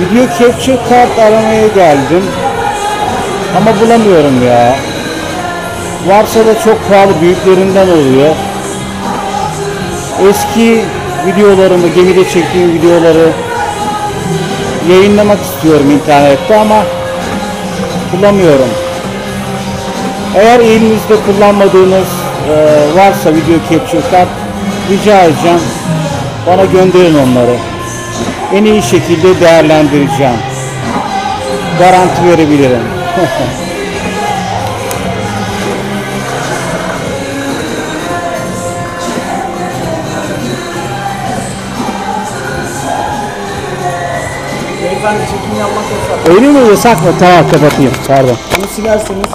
Video capture kart aramaya geldim. Ama bulamıyorum ya. Varsa da çok pahalı büyüklerinden oluyor. Eski videolarımı, gemide çektiğim videoları yayınlamak istiyorum internette ama bulamıyorum. Eğer elinizde kullanmadığınız e, varsa video capture kart rica edeceğim. Bana gönderin onları. En iyi şekilde değerlendireceğim. Garanti verebilirim. Beyefendi çekim yapmak yasak. Öyle mi yasak mı? Tamam kapatayım. Pardon. Bunu silerseniz